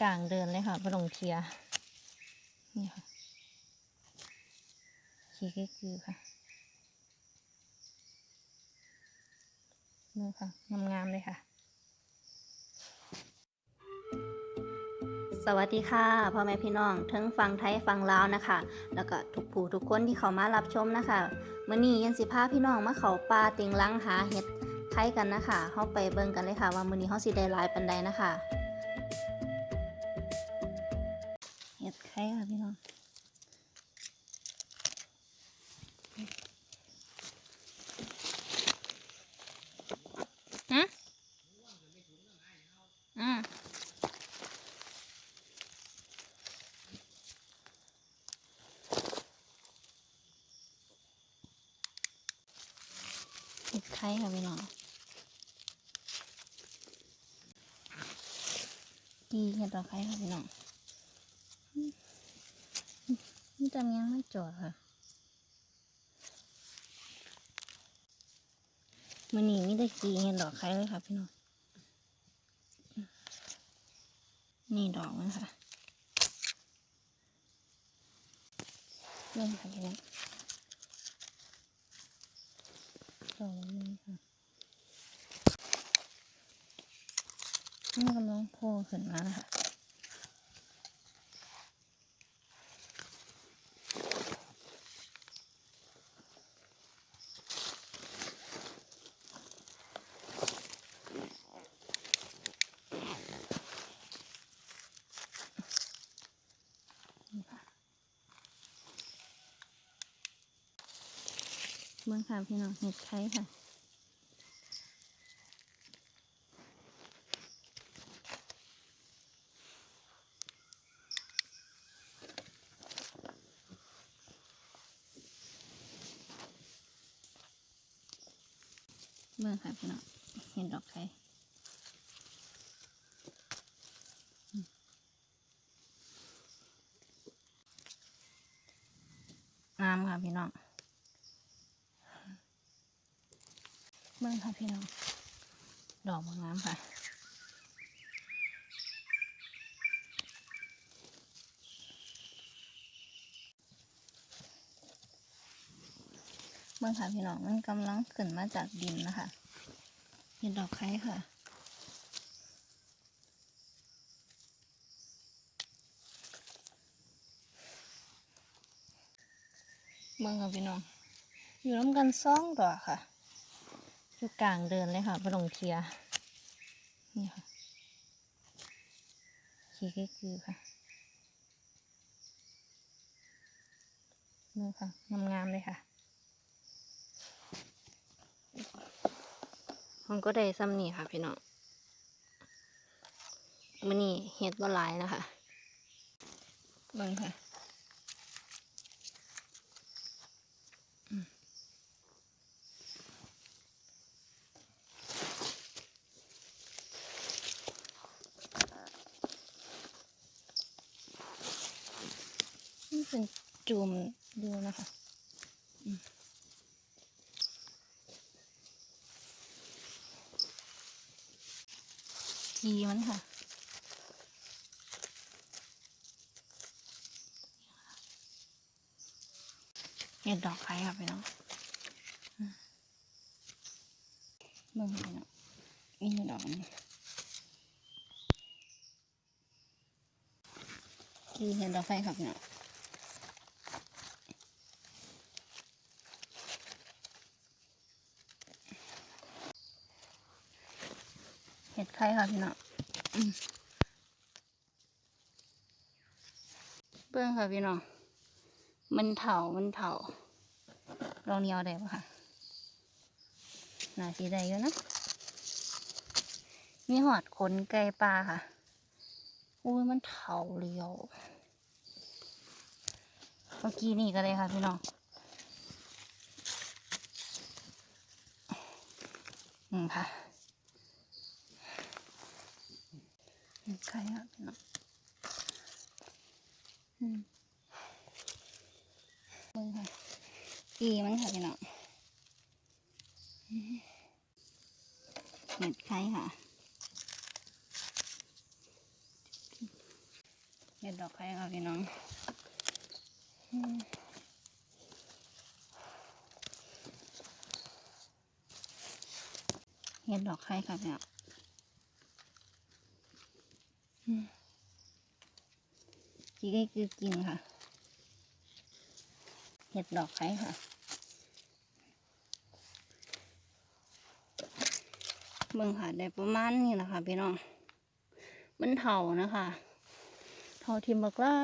กลางเดินเลยค่ะพลงเทียนี่ค่ะขี้ก๊กคือค่ะนี่ค่ะงามๆเลยค่ะสวัสดีค่ะพ่อแม่พี่น้องทั้งฟังไทยฟังลาวนะคะ แล้วก็ทุกผู้ทุกคนที่เขามารับชมนะคะมื่อนี้ยันสิพาพี่น้องมาเขาป่าต็งลังหาเห็ดไทยกันนะคะเฮาไปเบิ่งกันเลยค่ะ ว่ามื้อนี้เฮาสิได้ลายปานใดนะคะ ค่ะพี่น้องอืมอืมเห็ดไข่ค่ะพี่น้องดีเห็ดดอไข่ค่ะพี่น้อง มนี่จำยังไม่จอดค่ะมันนี่ไม่ได้กีเห็ดดอกไข่เลยค่ะพี่น้อง นี่ดอกมันค่ะเริ่มค่ะพี่น้องดอกนี้ค่ะนี่กำลังโผล่ขึ้นมาแล้วค่ะ เบื้องค่ะพี่น้องเห็ดไข่ค่ะเมื่อค่ะพี่น้องเห็นดอกไข่งามค่ะพี่น้อง เมื่อค่ะพี่น้อง ดอกบางงามค่ะเมื่อค่ะพี่น้องมันกำลังขึ้นมาจากดินนะคะเห็นดอกไข่ค่ะเมืองค่ะพี่น้อง อยู่น้ำกันซ่องดอกค่ะ อยู่กลางเดินเลยค่ะพลงเทียนี่ค่ะขี้เก๊กคือค่ะนี่ค่ะงามๆเลยค่ะมันก็ได้ซ้ำนี่ค่ะพี่น้องมันนี่เห็ดบ่หลายนะคะเบิ่งค่ะ เป็นจุ่มดูนะคะขีมันค่ะเห็ดดอกไข่ค่ะพี่น้องอืมเบิ่งพี่น้องนี่ดอกนี้กีเห็ดดอกไข่ค่ะพี่น้อง เห็ดไข่ค่ะพี่น้องเบิ่งค่ะพี่น้อง มันเถามันเถาลองเนียวได้ปะค่ะน่าสีได้อยู่นะมีหอดขนไก่ปลาค่ะ อุ้ยมันเถาเรียว เมื่อกี้นี่ก็เลยค่ะพี่น้องอืมค่ะ อืมไข่ค่ะพี่น้องอืมเบิ่งค่ะกีมันค่ะพี่น้องเห็ดไข่ค่ะเห็ดดอกไข่ค่ะพี่น้องเห็ดดอกไข่ค่ะพี่น้อง จีได้คือกินค่ะ เห็ดดอกไข่ค่ะเบิ่งค่ะได้ประมาณนี้แหละค่ะพี่น้อง มันเถานะคะเถาทิมบักไล่